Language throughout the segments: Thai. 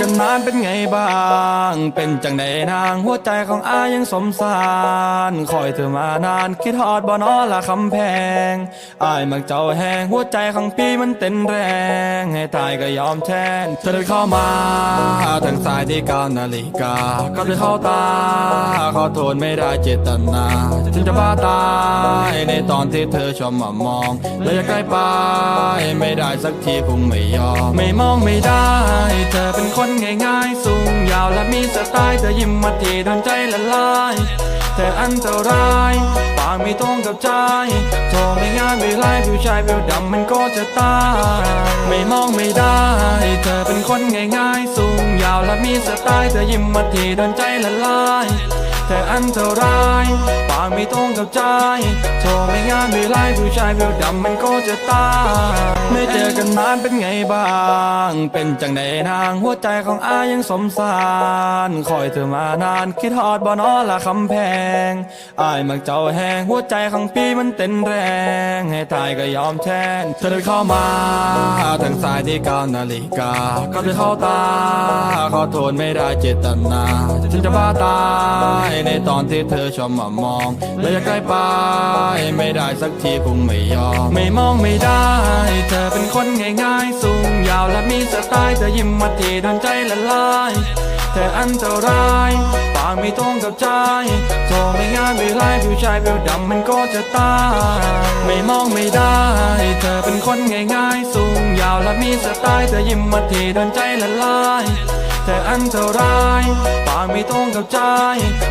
กันนานเป็นไงบ้าง เป็นจังใดนางหัวใจของอายังสมสารคอยเธอมานานคิดฮอดบ่นอละคำแพงอายมักเจ้าแหงหัวใจของพี่มันเต้นแรง ให้ตายก็ยอมแทนเธอเดินเข้ามาทางสายที่เก้านาฬิกาก็จะเข้าตา ขอโทษไม่ได้เจตนาฉันจะบ้าตายในตอนที่เธอชอบมามองเลยอยากใกล้ไปไม่ได้สักทีคงไม่ยอมไม่มองไม่ได้ เธอเป็นคนง่ายๆ สูงยาวและมีสไตล์เธอยิ้มมาทีโดนใจละลายเธออันตรายปากไม่ตรงกับใจโทรไม่งานไม่ไล่ผิวชายผิวดำมันก็จะตายไม่มองไม่ได้ เธอเป็นคนง่ายๆ สูงยาวและมีสไตล์เธอยิ้มมาทีโดนใจละลาย เธออันตรายปากไม่ตรงกับใจโทรไม่งานไม่ไล่ผู้ชายเบลดำมันก็จะตาย ไม่เจอกันนานเป็นไงบ้าง เป็นจังใดนางหัวใจของอายังสมสารคอยเธอมานานคิดฮอดบ่นอละคำแพงอายมักเจ้าแหงหัวใจของพี่มันเต้นแรง ให้ตายก็ยอมแทน เธอเดินเข้ามาทางสายที่เก้านาฬิกาก็จะเข้าตา ขอโทษไม่ได้เจตนาฉันจะบ้าตายในตอนที่เธอชอบมามองเลยอยากใกล้ไป ไม่ได้สักทีคงไม่ยอม ไม่มองไม่ได้ เธอเป็นคนง่ายๆ สูงยาวและมีสไตล์เธอยิ้มมาทีโดนใจละลายเธออันตรายปากไม่ตรงกับใจโทรไม่งานไม่ไล่ผู้ชายเบลดำมันก็จะตาย ไม่มองไม่ได้ เธอเป็นคนง่ายๆ สูงยาวและมีสไตล์เธอยิ้มมาทีโดนใจละลาย เธออันตรายปากไม่ตรงกับใจ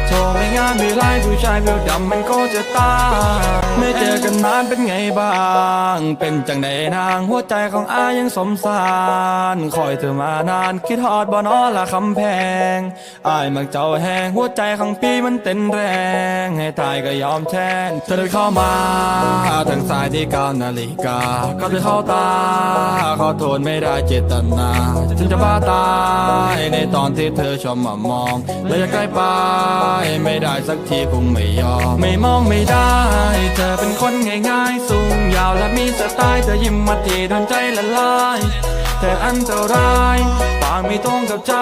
โทรไม่งานไม่ไล่ผู้ชายเบลดำมันก็จะตายไม่เจอกันนานเป็นไงบ้าง เป็นจังใดนางหัวใจของอายังสมสารคอยเธอมานานคิดฮอดบ่นอละคำแพงอายมักเจ้าแหงหัวใจของพี่มันเต้นแรง ให้ตายก็ยอมแทนเธอเดินเข้ามาทางสายที่เก้านาฬิกาก็จะเข้าตาขอโทษไม่ได้เจตนาฉันจะบ้าตายในตอนที่เธอชอบมามองเลยอยากใกล้ไปไม่ได้สักทีคงไม่ยอมไม่มองไม่ได้ เธอเป็นคนง่ายๆ สูงยาวและมีสไตล์เธอยิ้มมาทีโดนใจละลายเธออันตรายปากไม่ตรงกับใจ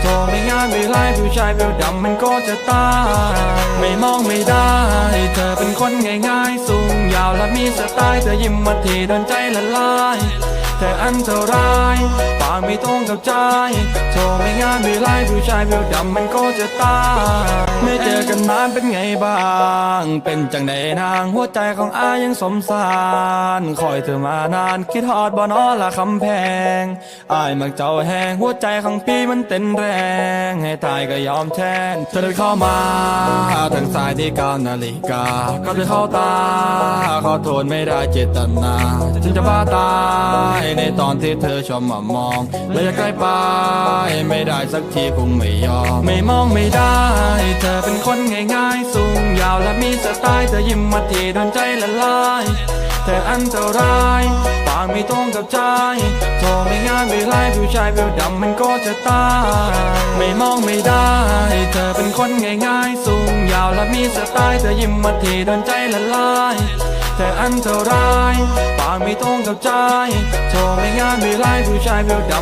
โทรไม่งานไม่ไล่ผู้ชายเบลดำมันก็จะตาย ไม่มองไม่ได้ เธอเป็นคนง่ายๆ สูงยาวและมีสไตล์เธอยิ้มมาทีโดนใจละลาย เธออันตรายปากไม่ตรงกับใจโทรไม่งานไม่ไล่ผู้ชายเบลดำมันก็จะตายไม่เจอกันนานเป็นไงบ้าง เป็นจังใดนางหัวใจของอายังสมสารคอยเธอมานานคิดฮอดบ่นอละคำแพงอายมักเจ้าแหงหัวใจของพี่มันเต้นแรง ให้ตายก็ยอมแทน เธอเดินเข้ามาทางสายที่เก้านาฬิกาก็จะเข้าตา ขอโทษไม่ได้เจตนาฉันจะบ้าตายในตอนที่เธอชอบมามองเลยอยากใกล้ไปไม่ได้สักทีคงไม่ยอม ไม่มองไม่ได้ เธอเป็นคนง่ายๆ สูงยาวและมีสไตล์เธอยิ้มมาทีโดนใจละลายเธออันตรายปากไม่ตรงกับใจโทรไม่งานไม่ไล่ผู้ชายเบลดำมันก็จะตาย ไม่มองไม่ได้ เธอเป็นคนง่ายๆ สูงยาวและมีสไตล์เธอยิ้มมาทีโดนใจละลาย เธออันตรายปากไม่ตรงกับใจโทรไม่งานไม่ไล่ผู้ชายเบลด